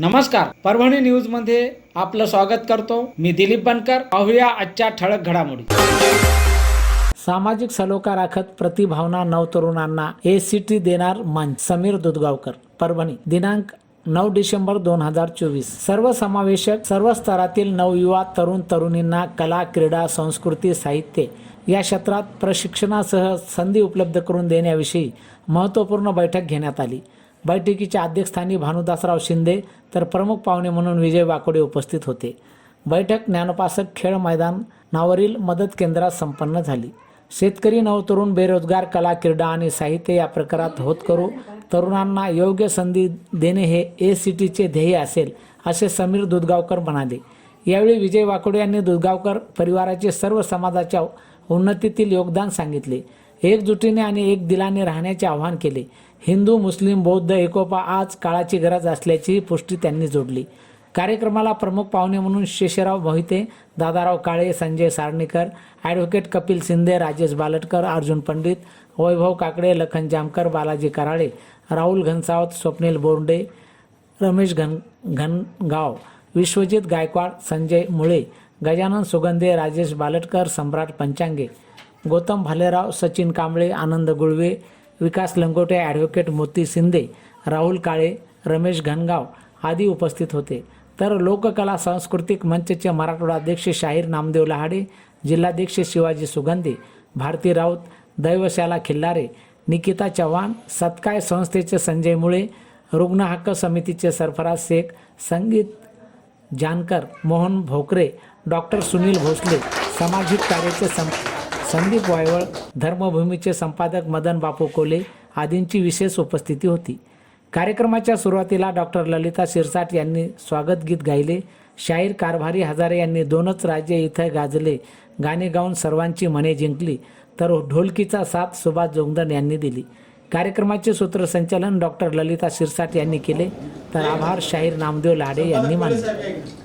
नमस्कार. परभणी न्यूजमध्ये आपलं स्वागत करतो. मी दिलीप बनकर. पाहूया आजच्या ठळक घडामोडी. सामाजिक सलोखा राखत प्रतिभावना नवतरुणांना ए सी टी देणार मंच. समीर दुधगावकर परभणी. दिनांक नऊ डिसेंबर दोन हजार चोवीस. सर्व समावेशक सर्व स्तरातील नवयुवा तरुण तरुणींना कला क्रीडा संस्कृती साहित्य या क्षेत्रात प्रशिक्षणासह संधी उपलब्ध करून देण्याविषयी महत्त्वपूर्ण बैठक घेण्यात आली. बैठकीच्या अध्यक्षस्थानी भानुदासराव शिंदे तर प्रमुख पाहुणे म्हणून विजय वाकोडे उपस्थित होते. बैठक ज्ञानोपासक खेळ मैदानावरील मदत केंद्रात संपन्न झाली. शेतकरी नवतरुण बेरोजगार कला क्रीडा आणि साहित्य या प्रकारात होत करू तरुणांना योग्य संधी देणे हे ए सी टीचे ध्येय असेल असे समीर दुधगावकर म्हणाले. यावेळी विजय वाकोडे यांनी दुधगावकर परिवाराचे सर्व समाजाच्या उन्नतीतील योगदान सांगितले. एकजुटीने आणि एक दिलाने राहण्याचे आवाहन केले. हिंदू मुस्लिम बौद्ध एकोपा आज काळाची गरज असल्याची पुष्टी त्यांनी जोडली. कार्यक्रमाला प्रमुख पाहुणे म्हणून शेषराव मोहिते दादाराव काळे संजय सारणीकर ॲडव्होकेट कपिल शिंदे राजेश बालटकर अर्जुन पंडित वैभव काकडे लखन जामकर बालाजी कराळे राहुल घनसावत स्वप्नील बोर्डे रमेश घन घनगाव विश्वजित गायकवाड संजय मुळे गजानन सुगंधे राजेश बालटकर सम्राट पंचांगे गौतम भालेराव सचिन कांबळे आनंद गुळवे विकास लंगोटे ॲडव्होकेट मोती शिंदे राहुल काळे रमेश घनगाव आदी उपस्थित होते. तर लोककला सांस्कृतिक मंचचे मराठवाडा अध्यक्ष शाहीर नामदेव लहाडे जिल्हाध्यक्ष शिवाजी सुगंधे भारती राऊत दैवशाला खिल्लारे निकिता चव्हाण सत्काय संस्थेचे संजय मुळे रुग्ण हक्क समितीचे सरफराज शेख संगीत जानकर मोहन भोकरे डॉक्टर सुनील भोसले सामाजिक कार्याचे सं संदीप वायवळ धर्मभूमीचे संपादक मदन बापू कोले आदींची विशेष उपस्थिती होती. कार्यक्रमाच्या सुरुवातीला डॉक्टर ललिता शिरसाट यांनी स्वागत गीत गायले. शाहीर कारभारी हजारे यांनी दोनच राज्य इथं गाजले. गाणे गाऊन सर्वांची मने जिंकली. तर ढोलकीचा साथ सुभाष जोगदन यांनी दिली. कार्यक्रमाचे सूत्रसंचालन डॉक्टर ललिता शिरसाट यांनी केले. तर आभार शाहीर नामदेव लाडे यांनी मानले.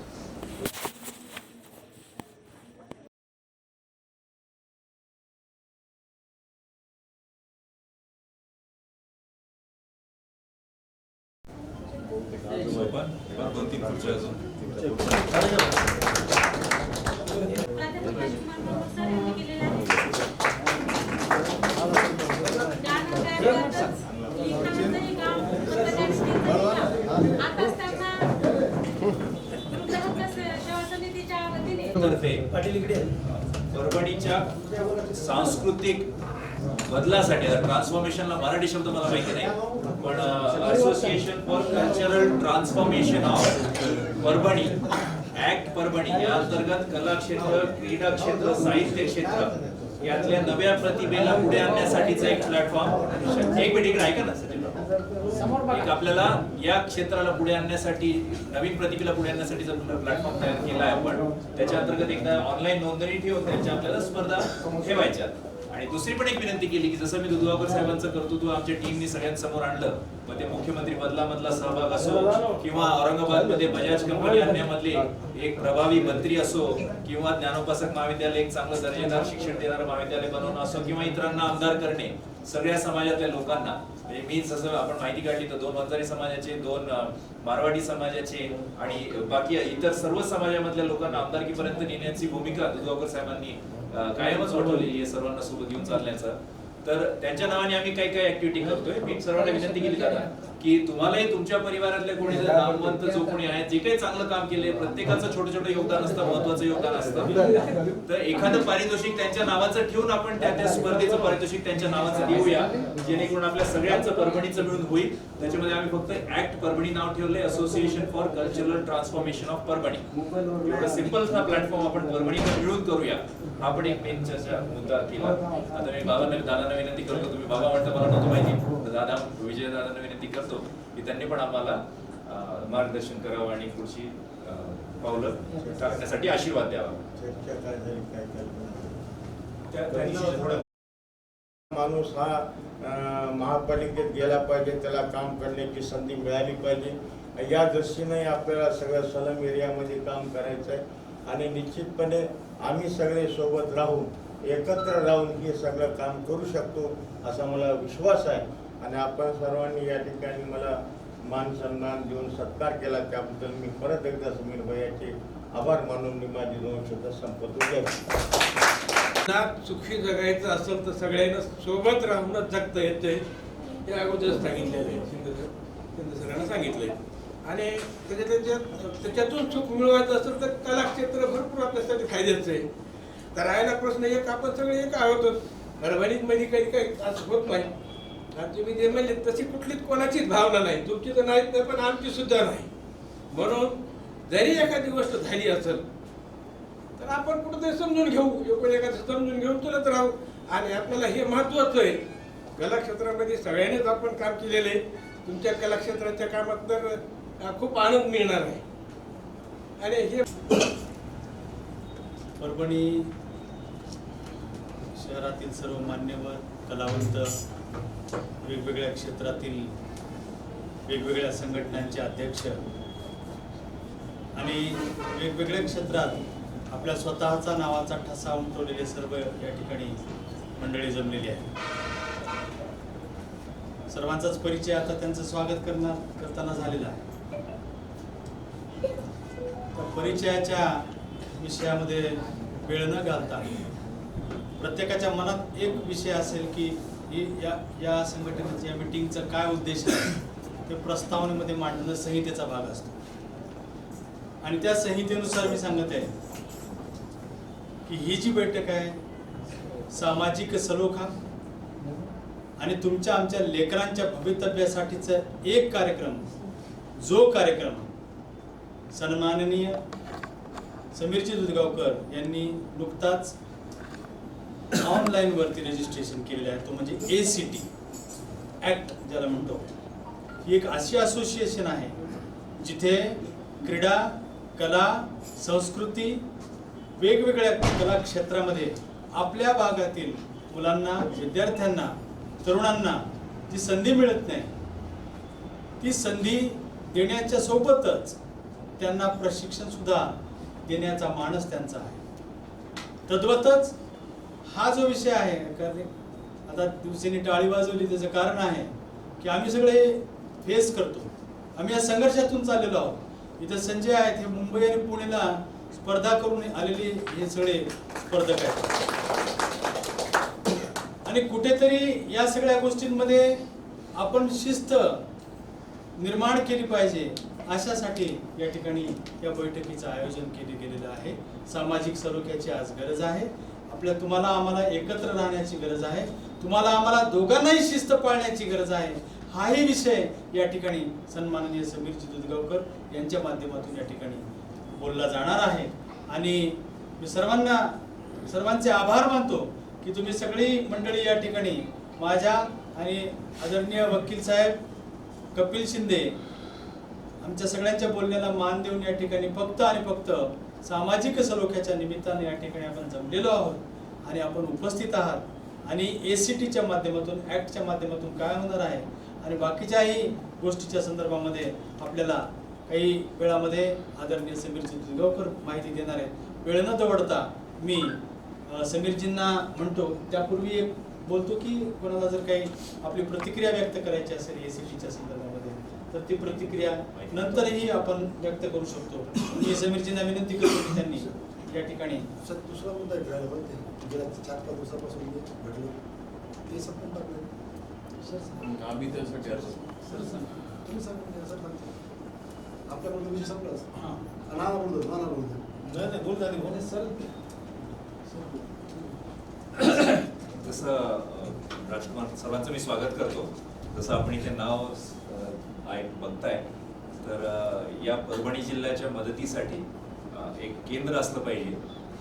तर्फे परभणीच्या सांस्कृतिक बदलासाठी ट्रान्सफॉर्मेशनला मराठी शब्द मला माहिती नाही पण association for cultural transformation of Parbhani ACT Parbhani या अंतर्गत कला क्षेत्र क्रीडा क्षेत्र साहित्य क्षेत्र यातल्या नव्या प्रतिभेला पुढे आणण्यासाठीचा एक प्लॅटफॉर्म एक मिनिट ऐका ना सचिन आपल्याला या क्षेत्राला पुढे आणण्यासाठी नवीन प्रतिभेला पुढे आणण्यासाठीचा प्लॅटफॉर्म तयार केला आहे आपण त्याच्या अंतर्गत एकदा ऑनलाईन नोंदणी ठेवून त्यांच्या आपल्याला स्पर्धा ठेवायच्या आणि दुसरी पण एक विनंती केली की जसं मी दुधवाकर साहेबांचं कर्तृत्व आमच्या टीमनी सगळ्यांसमोर आणलं मग ते मुख्यमंत्री बदलामधला सहभाग असो किंवा औरंगाबादमध्ये बजाज कंपनी आणण्यामधले एक प्रभावी मंत्री असो किंवा ज्ञानोपासक महाविद्यालय एक चांगलं दर्जेदार शिक्षण देणारं महाविद्यालय बनवणं असो किंवा इतरांना आमदार करणे सगळ्या समाजातल्या लोकांना. म्हणजे मी जसं आपण माहिती काढली तर दोन वंजारी समाजाचे दोन मारवाडी समाजाचे आणि बाकी इतर सर्व समाजामधल्या लोकांना आमदारकीपर्यंत नेण्याची भूमिका दुधगावकर साहेबांनी कायमच वठवलेली आहे सर्वांना सोबत घेऊन चालण्याचं. तर त्यांच्या नावाने आम्ही काही काही ऍक्टिव्हिटी करतोय. मी सर्वांना विनंती केली दादा. की तुम्हालाही तुमच्या परिवारातले कोणी नामवंत जो कोणी आहे जे काही चांगलं काम केले प्रत्येकाचं छोटं छोटं योगदान असतं महत्वाचं योगदान असतं. तर एखादं पारितोषिक त्यांच्या नावाचं ठेवून आपण त्या त्या स्पर्धेचं पारितोषिक त्यांच्या नावाचं देऊया जेणेकरून आपल्या सगळ्यांचं परभणीचं मिळून होईल. त्याच्यामध्ये आम्ही फक्त ऍक्ट परभणी नाव ठेवलंय association for cultural transformation of Parbhani एवढा सिंपल हा प्लॅटफॉर्म आपण परभणीला मिळून करूया. हा पण एक मेन चर्चा मुद्दा केला. आता मी बाबांना दादांना विनंती करतो तुम्ही बाबा म्हणता मला नव्हतं माहिती. दादा विजय दादांना विनंती करतो की त्यांनी पण आम्हाला मार्गदर्शन करावं आणि पुढची पावलं टाकण्यासाठी आशीर्वाद द्यावा. माणूस हा महापालिकेत गेला पाहिजे त्याला काम करण्याची संधी मिळाली पाहिजे. या दृष्टीने आपल्याला सगळं सलम एरियामध्ये काम करायचं आहे. आणि निश्चितपणे आम्ही सगळे सोबत राहून एकत्र राहून हे सगळं काम करू शकतो असा मला विश्वास आहे. आणि आपण सर्वांनी या ठिकाणी मला मान सन्मान देऊन सत्कार केला. त्याबद्दल मी परत एकदा समीर भैयाचे आभार मानून मी माझी दोन शब्द संपतो जय सुखी जगायचं असेल तर सगळ्यांना सोबत राहूनच जगता येते हे अगोदर सांगितलेलं आहे. शिंदे शिंदे सरांना सांगितलंय. आणि त्याच्या त्याच्यात त्याच्यातून सुख मिळवायचं असेल तर कलाक्षेत्र भरपूर आपल्यासाठी फायद्याचं आहे. तर राहायला प्रश्न एक आपण सगळे एक आहोतच. परभणीत मध्ये काही काही असं होत नाही. आणि तुम्ही जे म्हणले तशी कुठलीच कोणाचीच भावना नाही. तुमची तर नाही तर पण आमची सुद्धा नाही. म्हणून जरी एखादी गोष्ट झाली असेल तर आपण कुठेतरी समजून घेऊ. एकूण एखादं समजून घेऊन चलत राहू. आणि आपल्याला हे महत्वाचं आहे. कलाक्षेत्रामध्ये सगळ्यांनीच आपण काम केलेलं आहे. तुमच्या कलाक्षेत्राच्या कामात तर खूप आनंद मिळणार आहे. आणि हे परभणी शहरातील सर्व मान्यवर कलावंत वेगवेगळ्या क्षेत्रातील वेगवेगळ्या संघटनांचे अध्यक्ष आणि वेगवेगळ्या क्षेत्रात आपल्या स्वतःचा नावाचा ठसा उमटवलेले सर्व या ठिकाणी मंडळी जमलेली आहे सर्वांचाच परिचय आता त्यांचं स्वागत करणार करताना झालेला आहे. परिचयाच्या विषयामध्ये वेळ न घालता प्रत्येकाच्या मनात एक विषय असेल की या या संघटनेचं या मिटिंगचा काय उद्देश आहे? ते प्रस्तावनेमध्ये मांडणं संहितेचा भाग असतो. आणि त्या संहितेनुसार मी सांगत आहे की ही जी बैठक आहे सामाजिक सलोखा आणि तुमच्या आमच्या लेकरांच्या भवितव्यासाठीचा एक कार्यक्रम जो कार्यक्रम सन्माननीय समीरजी दुधगावकर यांनी नुकताच ऑनलाईन वरती रजिस्ट्रेशन केलेलं आहे. तो म्हणजे ए सी टी ॲक्ट ज्याला म्हणतो. ही एक अशी असोसिएशन आहे जिथे क्रीडा कला संस्कृती वेगवेगळ्या कला क्षेत्रामध्ये आपल्या भागातील मुलांना विद्यार्थ्यांना तरुणांना जी संधी मिळत नाही ती संधी देण्याच्या सोबतच त्यांना प्रशिक्षण सुद्धा देण्याचा मानस त्यांचा आहे. तद्वतच हा जो विषय आहे कारण आता दिवसेने टाळी वाजवली त्याचं कारण आहे की आम्ही सगळे फेस करतो. आम्ही या संघर्षातून चाललेलो आहोत. इथं संजय आहेत हे मुंबई आणि पुणेला स्पर्धा करून आलेले हे सगळे स्पर्धक आहेत. आणि कुठेतरी या सगळ्या गोष्टींमध्ये आपण शिस्त निर्माण केली पाहिजे अशासाठी या ठिकाणी या बैठकीचं आयोजन केले गेलेलं आहे. सामाजिक सलोख्याची आज गरज आहे. आपल्या तुम्हाला आम्हाला एकत्र राहण्याची गरज आहे. तुम्हाला आम्हाला दोघांनाही शिस्त पाळण्याची गरज आहे. हाही विषय या ठिकाणी सन्माननीय समीरजी दुधगावकर यांच्या माध्यमातून या ठिकाणी बोलला जाणार आहे. आणि मी सर्वांना सर्वांचे आभार मानतो की तुम्ही सगळी मंडळी या ठिकाणी माझ्या आणि आदरणीय वकील साहेब कपिल शिंदे आमच्या सगळ्यांच्या बोलण्याला मान देऊन या ठिकाणी फक्त आणि फक्त सामाजिक सलोख्याच्या निमित्ताने या ठिकाणी आपण जमलेलो आहोत. आणि आपण उपस्थित आहात. आणि ए सी टीच्या माध्यमातून ॲक्टच्या माध्यमातून काय होणार आहे? आणि बाकीच्याही गोष्टीच्या संदर्भामध्ये आपल्याला काही वेळामध्ये आदरणीय समीरजी दुगावकर माहिती देणार आहेत. वेळ न दवडता मी समीरजींना म्हणतो त्यापूर्वी एक बोलतो की कोणाला जर काही आपली प्रतिक्रिया व्यक्त करायची असेल ए सी टीच्या संदर्भामध्ये तर ती प्रतिक्रिया नंतरही आपण व्यक्त करू शकतो. मी समीरजींना विनंती करतो की त्यांनी या ठिकाणी. सर दुसरा मुद्दा एक राहिला बरं ते. गेल्या चार पाच दिवसापासून घडलं ते संपून टाकलं सर आम्ही त्यासाठी अर्ज सर सांगा तुम्ही सांगा सर सांगतो. आपल्याकडून विषय संपलाच हां. नाना बोलतो नाना बोलतो नाही नाही बोल झाली बोल सर जसं राजकुमार सर्वांचं मी स्वागत करतो. जसं आपण इथे नाव आहे बघताय तर या परभणी जिल्ह्याच्या मदतीसाठी एक केंद्र असलं पाहिजे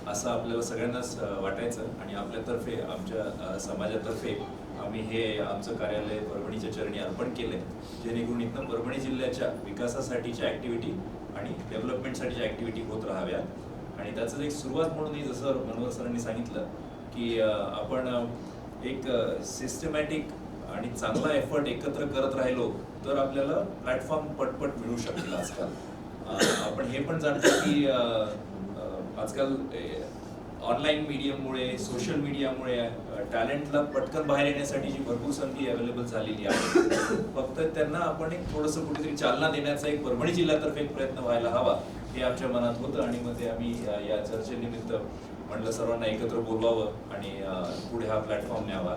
असं आपल्याला सगळ्यांनाच वाटायचं. आणि आपल्यातर्फे आमच्या समाजातर्फे आम्ही हे आमचं कार्यालय परभणीच्या चरणी अर्पण केलंय. जेणेकरून इथनं परभणी जिल्ह्याच्या विकासासाठीच्या ॲक्टिव्हिटी आणि डेव्हलपमेंटसाठीच्या ॲक्टिव्हिटी होत राहाव्यात. आणि त्याचं एक सुरुवात म्हणूनही जसं मनोहर सरांनी सांगितलं की आपण एक सिस्टमॅटिक आणि चांगला एफर्ट एकत्र करत राहिलो तर आपल्याला प्लॅटफॉर्म पटपट मिळू शकतील आजकाल. आपण हे पण जाणतो की आजकाल ऑनलाईन मीडियामुळे सोशल मीडियामुळे टॅलेंटला पटकन बाहेर येण्यासाठी जी भरपूर संधी अवेलेबल झालेली आहे फक्त त्यांना आपण एक थोडंसं कुठेतरी चालना देण्याचा एक परभणी जिल्ह्यातर्फे एक प्रयत्न व्हायला हवा हे आमच्या मनात होतं आणि मग ते आम्ही या चर्चेनिमित्त म्हणलं सर्वांना एकत्र बोलवावं आणि पुढे हा प्लॅटफॉर्म न्यावा.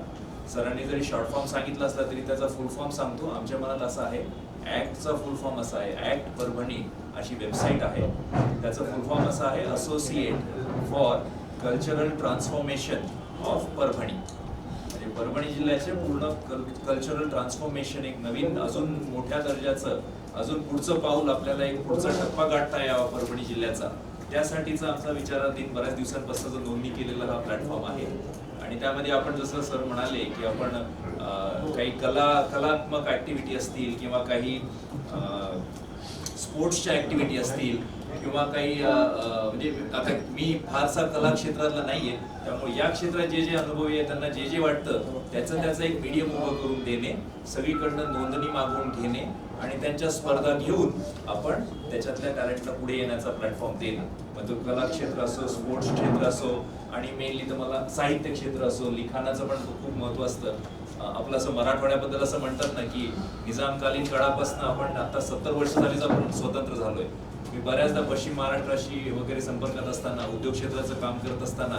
सरांनी जरी शॉर्ट फॉर्म सांगितला असला तरी त्याचा फुल फॉर्म सांगतो. आमच्या मनात असा आहे ॲक्टचा फुल फॉर्म असा आहे. ऍक्ट परभणी अशी वेबसाईट आहे. त्याचा फुल फॉर्म असा आहे associate for cultural transformation of Parbhani म्हणजे परभणी जिल्ह्याचे पूर्ण कल्चरल ट्रान्सफॉर्मेशन एक नवीन अजून मोठ्या दर्जाचं अजून पुढचं पाऊल आपल्याला एक पुढचा टप्पा गाठता यावा परभणी जिल्ह्याचा. त्यासाठीचा आमचा विचाराधीन बऱ्याच दिवसांपासून जो नोंदणी केलेला हा प्लॅटफॉर्म आहे. आणि त्यामध्ये आपण जसं सर म्हणाले की आपण काही कला कलात्मक ऍक्टिव्हिटी असतील किंवा काही स्पोर्ट्सच्या ऍक्टिव्हिटी असतील किंवा काही म्हणजे आता मी फारसा कला क्षेत्रातला नाहीये. त्यामुळे या क्षेत्रात जे जे अनुभवी आहे त्यांना जे जे वाटतं त्याचं त्याचं एक मीडियम उभं करून देणे सगळीकडनं नोंदणी मागवून घेणे आणि त्यांच्या स्पर्धा घेऊन आपण त्याच्यातल्या टॅलेंटला पुढे येण्याचा प्लॅटफॉर्म देणं. मग तो कला क्षेत्र असो स्पोर्ट्स क्षेत्र असो आणि मेनली तर मला साहित्य क्षेत्र असो लिखाणाचं पण खूप महत्त्व असतं. आपलं असं मराठवाड्याबद्दल असं म्हणतात ना की निजामकालीन काळापासून आपण आता सत्तर वर्ष झालीच आपण स्वतंत्र झालोय. मी बऱ्याचदा पश्चिम महाराष्ट्राशी वगैरे संपर्कात असताना उद्योग क्षेत्राचं काम करत असताना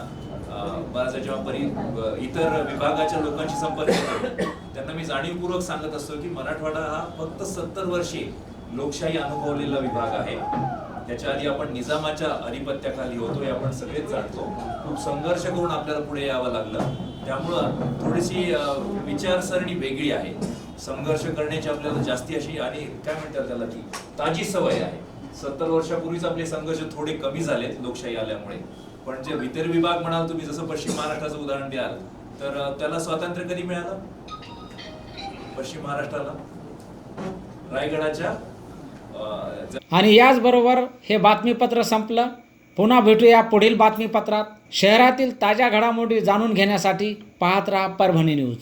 बऱ्याचदा जेव्हा परी इतर विभागाच्या लोकांशी संपर्क त्यांना मी जाणीवपूर्वक सांगत असतो की मराठवाडा हा फक्त सत्तर वर्षे लोकशाही अनुभवलेला विभाग आहे. त्याच्या आधी आपण निजामाच्या अधिपत्याखाली होतो हे आपण सगळेच जाणतो. खूप संघर्ष करून आपल्याला पुढे यावं लागलं. त्यामुळं थोडीशी विचारसरणी वेगळी आहे. संघर्ष करण्याची आपल्याला जास्ती अशी आणि काय म्हणतात त्याला की ताजी सवय आहे. सत्तर वर्षापूर्वीच आपले संघर्ष थोडे कमी झालेत लोकशाही आल्यामुळे. पण जे इतर विभाग म्हणाल तुम्ही जसं पश्चिम महाराष्ट्राचं उदाहरण द्याल तर त्याला स्वातंत्र्य कधी मिळालं? पश्चिम महाराष्ट्राला? रायगडाच्या आणि याचबरोबर हे बातमीपत्र संपलं. पुन्हा भेटूया पुढील बातमीपत्रात. शहरातील ताज्या घडामोडी जाणून घेण्यासाठी पाहत राहा परभणी न्यूज.